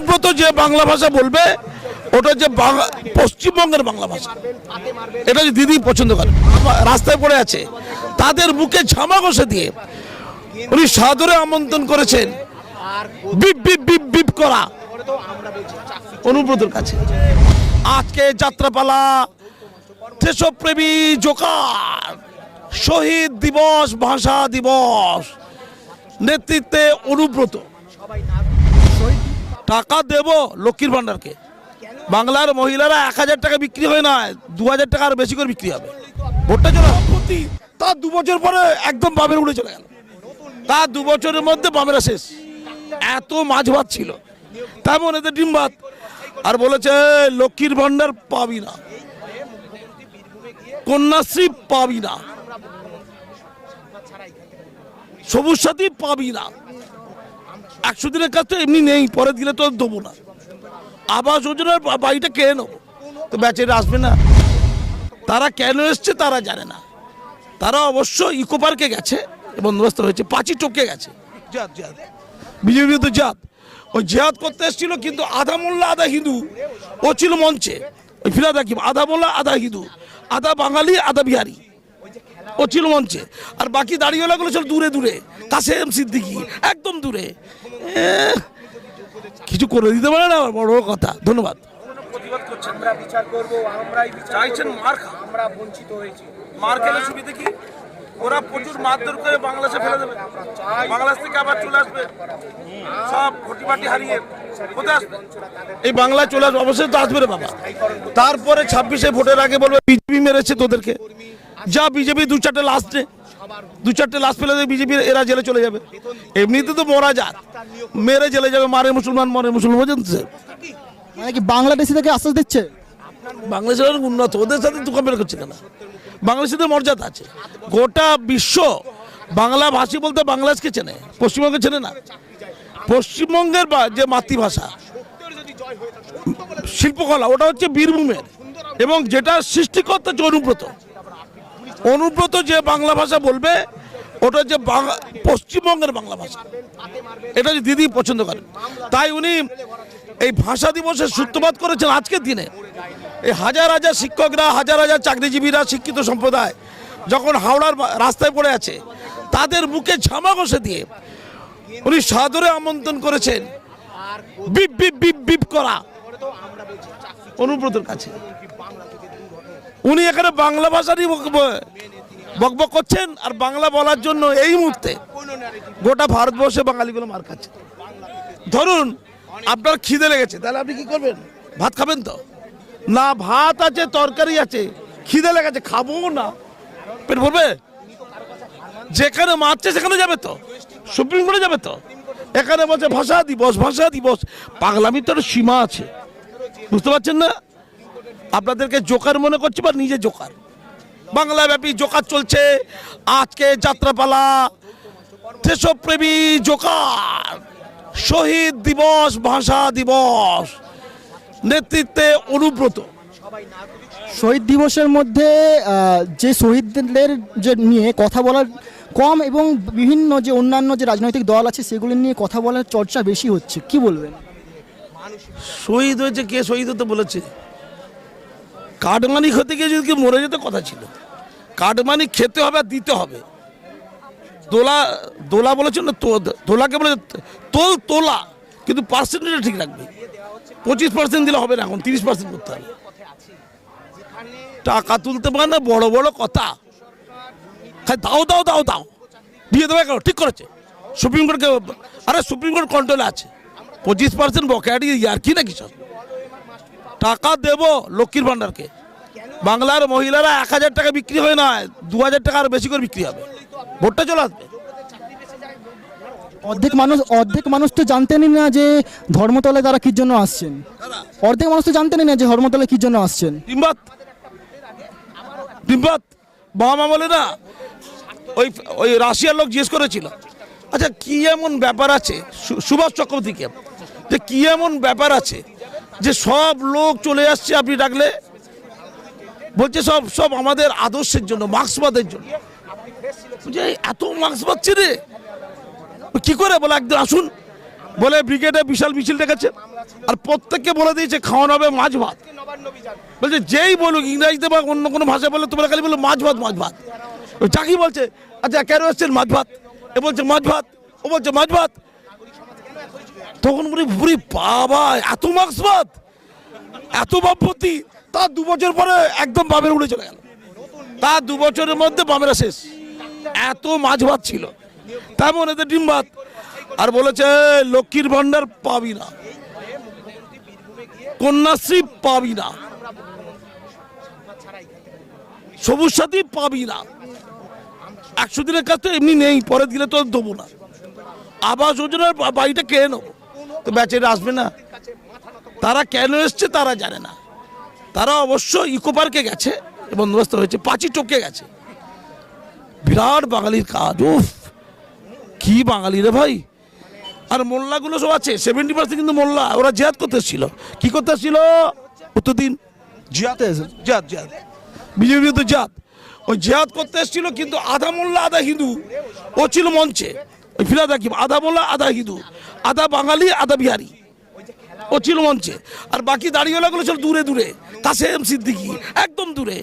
অনুব্রত যে বাংলা ভাষা বলবে, ওটা যে পশ্চিমবঙ্গের বাংলা ভাষা। এটা যে দিদি পছন্দ করে রাস্তায় পড়ে আছে। তাদের মুখে ঝামা ঘষে দিয়ে উনি সাদরে আমন্ত্রণ করেছেন, বিপ বিপ বিপ বিপ করা অনুব্রতর কাছে। আজকে যাত্রাপালা, দেশপ্রেমী জোকার, শহীদ দিবস, ভাষা দিবস, নেতৃত্বে অনুব্রত। টাকা দেব লক্ষ্মীর ভান্ডারকে বাংলার মহিলারা এক হাজার টাকা বিক্রি হয় না, দু হাজার টাকা আর বেশি করে বিক্রি হবে। ভোটটা চলে তার দু বছর পরে একদম বামের উড়ে চলে গেল। তার দু বছরের মধ্যে বামেরা শেষ। এত মাছ ভাত ছিল। তেমন এতে ডিম ভাত। আর বলেছে, লক্ষ্মীর ভান্ডার পাবি না। কন্যাশ্রী পাবি না। সবুজ সাথী পাবি না। একশো দিনের কাজ তো এমনি নেই পরে দিলে তো দেবো না। আবাস যোজনার বাড়িটা কেড়ে নেব। তো ব্যাচেরা আসবে না। তারা কেন এসছে তারা জানে না। তারা অবশ্য ইকো পার্কে গেছে বন্দোবস্ত হয়েছে পাঁচি টপকে গেছে। বিজেপি তো জাত ওই জেহাদ করতে এসেছিল কিন্তু আধা মোল্লা আধা হিন্দু। ও ছিল মঞ্চে। ওই ফিরাদ হাকিম আধা মোল্লা আধা হিন্দু। আধা বাঙালি আধা বিহারি। ও ছিল মঞ্চে। আর বাকি দাঁড়িয়েগুলো ছিল দূরে দূরে। কাছে এম সিদ্দিকি একদম দূরে। কিছু করে দিতে পারে না বড় বড় কথা। ধন্যবাদ। আমরা। আমরা ওরা প্রচুর মারধর করে বাংলাদেশে ফেলে দেবে। বাংলাদেশ থেকে আবার চলে আসবে। সব ঘটিবাটি হারিয়ে কোথায় আসবে? এই বাংলায় চলে আসবে অবশ্যই তো আসবে রে বাবা। তারপরে ছাব্বিশে ভোটের আগে বলবে বিজেপি মেরেছে তোদেরকে। যা বিজেপি দু চারটে লাস্ট দু চারটে লাশ ফেলে দেবে বিজেপি এরা জেলে চলে যাবে। এমনিতে তো মরা যাক। মেরে জেলে যাবে মারে মুসলমান মরে মুসলমান বোঝেন তো? মানে কি বাংলাদেশি থেকে আশ্বাস দিচ্ছে? বাংলাদেশের অনেক উন্নত ওদের সাথে তুই কম্পেয়ার করছে কেন? বাংলাদেশের মর্যাদা আছে। গোটা বিশ্ব বাংলা ভাষী বলতে বাংলাদেশকে চেনে পশ্চিমবঙ্গে চেনে না। পশ্চিমবঙ্গের যে মাতৃভাষা শিল্পকলা ওটা হচ্ছে বীরভূমের। এবং যেটা সৃষ্টিকর্তা অনুব্রত অনুব্রত যে বাংলা ভাষা বলবে, ওটা বাংলা পশ্চিমবঙ্গের বাংলা ভাষা। এটা যে দিদি পছন্দ করেন। তাই উনি এই ভাষা দিবসের সূত্রপাত করেছেন আজকের দিনে। এই হাজার হাজার শিক্ষকরা, হাজার হাজার চাকরিজীবীরা, শিক্ষিত সম্প্রদায় যখন হাওড়ার রাস্তায় পড়ে আছে, তাদের মুখে ঝামা ঘষে দিয়ে উনি সাদরে আমন্ত্রণ করেছেন, বিপ বিপ বিপ বিপ করা অনুব্রতের কাছে। উনি এখানে বাংলা ভাষারই বক- বকবক করছেন আর বাংলা বলার জন্য এই মুহূর্তে গোটা ভারতবর্ষে বাঙালিগুলো মার খাচ্ছে। ধরুন, আপনার খিদে লেগেছে, তাহলে আপনি কি করবেন? ভাত খাবেন তো? না, ভাত আছে, তরকারি আছে, খিদে লেগেছে, খাব না। পেট ভরবে? যেখানে মারছে, সেখানে যাবে তো? সুপ্রিম কোর্টে যাবে তো? এখানে বলছে, ভাষা দিবস ভাষা দিবস। পাগলামির সীমা আছে। বুঝতে পারছেন না? আপনাদেরকে জোকার মনে করছি বা নিজে জোকার? বাংলা ব্যাপী জোকার চলছে। আজকে যাত্রাপালা দেশপ্রেমী জোকার। শহীদ দিবস ভাষা দিবস। নেতৃত্বে অনুব্রত। শহীদ দিবসের মধ্যে যে শহীদদের যে নিয়ে কথা বলার কম এবং বিভিন্ন যে অন্যান্য যে রাজনৈতিক দল আছে সেগুলি নিয়ে কথা বলার চর্চা বেশি হচ্ছে। কি বলবেন? শহীদ হয়েছে কে? শহীদ হতে বলেছে। কাঠমানি খেতে গিয়ে যদি মরে যেতে, কথা ছিল। কাঠমানি খেতে হবে আর দিতে হবে। দোলা দোলা বলেছে না দোলাকে বলে, তোল তোলা, কিন্তু পার্সেন্টেজটা ঠিক রাখবে। পঁচিশ পার্সেন্ট দিলে হবে না এখন, তিরিশ পার্সেন্ট করতে হবে। টাকা তুলতে পারে না, বড় বড় কথা। দাও দাও দাও দাও। দিয়ে দেবে কেন? ঠিক করেছে। সুপ্রিম কোর্টকে, আরে সুপ্রিম কোর্ট কন্ট্রোলে আছে। পঁচিশ পার্সেন্ট বকেয়াটি আর কি নাকি সব? টাকা দেব, লক্ষ্মীর ভান্ডারকে বাংলার মহিলারা এক হাজার টাকা বিক্রি হয় না দু হাজার টাকা আর বেশি করে বিক্রি হবে। ভোটটা চলে আসবে। অর্ধেক মানুষ অর্ধেক মানুষ তো জানতেনই না যে ধর্মতলায় তারা কির জন্য আসছেন। অর্ধেক মানুষ তো জানতেনই না যে ধর্মতলায় কির জন্য আসছেন। ডিম্বাত? ডিম্বাত? বাবা মা বলে না ওই ওই রাশিয়ার লোক জিজ্ঞেস করেছিল। আচ্ছা কি এমন ব্যাপার আছে? সুভাষ চক্রবর্তীকে। যে কি এমন ব্যাপার আছে? যে সব লোক চলে আসছে আপনি ডাকলে? বলছে সব সব আমাদের আদর্শের জন্য মার্ক্সবাদের জন্য। বলছে, "এই এত মার্ক্স পাচ্ছে রে? কি করে বলে একদিন আসুন বলে ব্রিগেডে বিশাল মিছিল ডেকেছে আর প্রত্যেককে বলে দিয়েছে খাওয়ানো হবে মাছ ভাত। বলছে যেই বলুক ইংরাজিতে বা অন্য কোনো ভাষায় বলে তোমরা খালি বলো মাছ ভাত মাছ ভাত। চাকি বলছে আচ্ছা কেন এসছেন মাছ ভাত? এ বলছে মাছ ভাত। ও বলছে মাছ ভাত? তখন বলি বুড়ি বাবা এত মার্কস ভাত? এত বাপতি তার দু বছর পরে একদম বামের উড়ে চলে গেল। তা দু বছরের মধ্যে বামেরা শেষ। এত মাছ ভাত ছিল। তেমন এদের ডিম ভাত। আর বলেছে, লক্ষ্মীর ভান্ডার পাবি না। কন্যাশ্রী পাবি না। সবুজ সাথী পাবি না। একশো দিনের কাজ তো এমনি নেই পরে দিলে তো দেবো না। আবাস যোজনার বাড়িটা কে নেব। তো বেচারে আসবে না। তারা কেন এসছে তারা জানে না। তারা অবশ্য ইকো পার্কে গেছে বন্দোবস্ত হয়েছে পাঁচি টপকে গেছে। বিরাট বাঙালির কাজ উফ! কি বাঙালি রে ভাই! আর মোল্লাগুলো সব আছে সেভেন্টি পার্সেন্ট কিন্তু মোল্লা ওরা জেহাদ করতে এসেছিল। কি করতে এসেছিল? উত্তর দিন। জিয়াদ জিয়াদ জিয়াদ বিজেপি তো জাত ওই জেহাদ করতে এসেছিল কিন্তু আধা মোল্লা আধা হিন্দু। ও ছিল মঞ্চে। ওই ফিরাদ হাকিম আধা মোল্লা আধা হিন্দু। আধা বাঙালি আধা বিহারি। ও ছিল মঞ্চে। আর বাকি দাড়িওয়ালাগুলো ছিল দূরে দূরে। কাসেম সিদ্দিকি একদম দূরে।